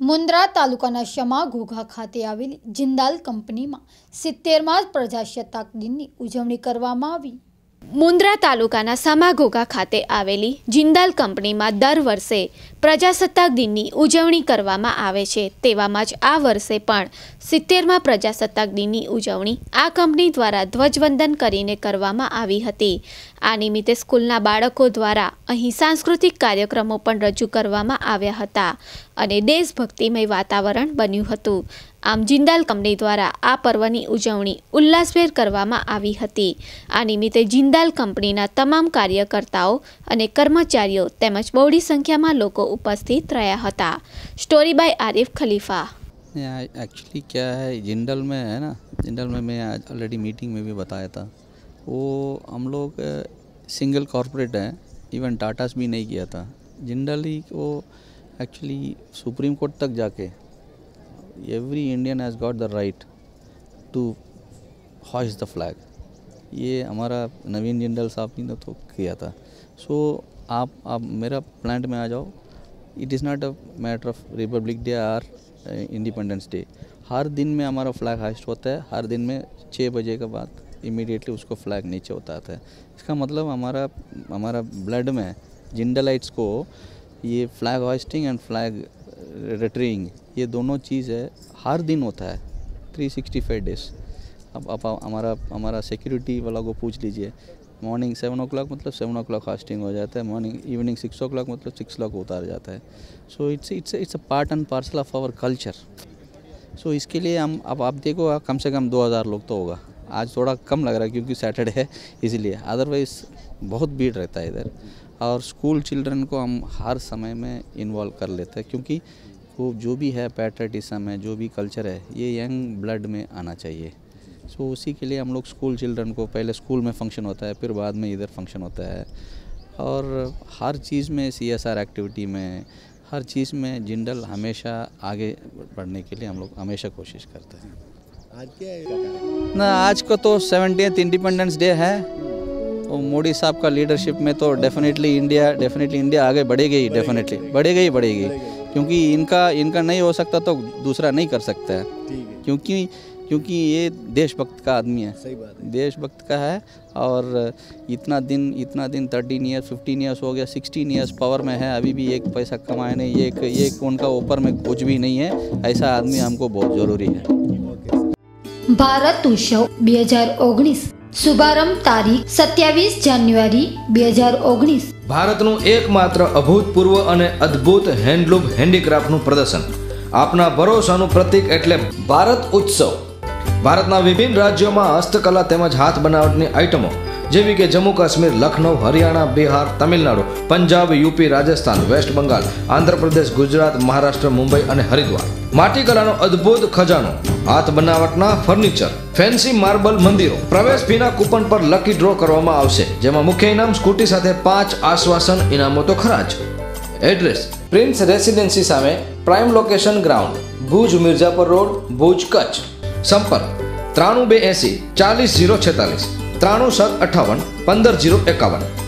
મુન્દ્રા તાલુકાના શમા ઘોઘા ખાતે આવેલી જિંદાલ કંપનીમાં સિત્તેરમાં પ્રજાસત્તાક દિનની ઉજવણી કરવામાં આવી. મુન્દ્રા તાલુકાના સમાઘોગા ખાતે આવેલી જિંદાલ કંપનીમાં દર વર્ષે પ્રજાસત્તાક દિનની ઉજવણી કરવામાં આવે છે. તેવામાં જ આ વર્ષે પણ સિત્તેરમાં પ્રજાસત્તાક દિનની ઉજવણી આ કંપની દ્વારા ધ્વજવંદન કરીને કરવામાં આવી હતી. આ નિમિત્તે સ્કૂલના બાળકો દ્વારા અહીં સાંસ્કૃતિક કાર્યક્રમો પણ રજૂ કરવામાં આવ્યા હતા અને દેશભક્તિમય વાતાવરણ બન્યું હતું. આમ જિંદાલ કંપની દ્વારા આ પર્વની ઉજવણી ઉલ્લાસભેર કરવામાં આવી હતી. આ નિમિત્તે જિંદાલ કંપનીના તમામ કાર્યકર્તાઓ અને કર્મચારીઓ તેમજ બહોળી સંખ્યામાં લોકો ઉપસ્થિત રહ્યા હતા story by Arif Khalifa actually क्या है जिंदल में है ना जिंदल में मैं आज ऑलरेडी मीटिंग में भी बताया था वो हम लोग सिंगल कॉरपोरेट हैं इवन टाटास भी नहीं किया था जिंदल ही को एक्चुअली सुप्रीम कोर्ट तक जाके every Indian has got the right to hoist the flag ये हमारा नवीन जिंदल साहब ने तो किया था सो आप आप मेरा प्लांट में आ जाओ It is not a matter of republic day or independence day हर दिन में हमारा फ्लैग हाइस्ट होता है। हर दिन में छः बजे के बाद इमीडिएटली उसको फ्लैग नीचे उतारता है। इसका मतलब हमारा हमारा ब्लड में जिंडलाइट्स को ये flag hoisting and flag retrieving ये दोनों चीज़ है। हर दिन होता है। 365 डेज़ अब आप हमारा हमारा सिक्योरिटी वाला को पूछ लीजिए। मॉर्निंग सेवन ओ क्लॉक मतलब सेवन ओ क्लॉक फास्टिंग हो जाता है morning evening six o'clock मतलब सिक्स क्लॉक उतार जाता है। So it's it's it's a part and parcel of our culture so इसके लिए हम, अब आप देखो कम से कम 2000 लोग तो होगा। आज थोड़ा कम लग रहा है क्योंकि सैटरडे है, इसीलिए। अदरवाइज़ बहुत भीड़ रहता है इधर। और स्कूल चिल्ड्रन को हम हर समय में इन्वॉल्व कर लेते हैं क्योंकि वो जो भी है पैट्रियटिज्म है, जो भी कल्चर है, ये यंग ब्लड में आना चाहिए। सो so, उसी के लिए हम लोग स्कूल चिल्ड्रन को पहले स्कूल में फ़ंक्शन होता है फिर बाद में इधर फ़ंक्शन होता है। और हर चीज़ में सीएसआर एक्टिविटी में हर चीज़ में जिंडल हमेशा आगे बढ़ने के लिए हम लोग हमेशा कोशिश करते हैं। आज क्या है? ना आज को तो सेवनटीन इंडिपेंडेंस डे है। वो मोदी साहब का लीडरशिप में तो डेफिनेटली इंडिया डेफिनेटली इंडिया आगे बढ़ेगी ही डेफिनेटली बढ़ेगी ही बढ़ेगी। क्योंकि इनका इनका नहीं हो सकता तो दूसरा नहीं कर सकता। है। क्योंकि क्योंकि ये देशभक्त का आदमी है सही बात है देशभक्त का है और इतना दिन इतना दिन थर्टीन ईयर्स फिफ्टीन ईयर्स हो गया सिक्सटीन ईयर्स पावर में है अभी भी एक पैसा कमाए नहीं ये एक ये एक उनका ऊपर में कुछ भी नहीं है ऐसा आदमी हमको बहुत ज़रूरी है ओके ભારત ઉત્સવ બે હજાર ઓગણીસ શુભારંભ તારીખ સત્યાવીસ જાન્યુઆરી બે હજાર ઓગણીસ ભારતનું એકમાત્ર અભૂતપૂર્વ અને અદ્ભુત હેન્ડલૂમ હેન્ડીક્રાફ્ટનું પ્રદર્શન આપના ભરોસાનું પ્રતીક એટલે ભારત ઉત્સવ ભારતના વિભિન્ન રાજ્યોમાં હસ્તકલા તેમજ હાથ બનાવટની આઇટમો જેવી કે જમ્મુ કાશ્મીર, લખનૌ, હરિયાણા, બિહાર, તમિલનાડુ, પંજાબ, યુપી, રાજસ્થાન, વેસ્ટ બંગાળ, આંધ્રપ્રદેશ, ગુજરાત, મહારાષ્ટ્ર, મુંબઈ અને હરિદ્વાર. માટીકલાનો અદ્ભુત ખજાનો, હાથ બનાવટના ફર્નિચર, ફેન્સી માર્બલ મંદિરો, પ્રવેશ ફીના કૂપન પર લકી ડ્રો કરવામાં આવશે, જેમાં મુખ્ય ઇનામ સ્કૂટી સાથે પાંચ આશ્વાસન ઇનામો તો ખરા જ. એડ્રેસ, પ્રિન્સ રેસિડેન્સી સામે, prime location ground, Bhuj Mirzapar road, Bhuj Kutch. સંપર્ક ત્રાણું બે એસી ચાલીસ જીરો છેતાલીસ ત્રાણું સાત અઠાવન પંદર જીરો એકાવન.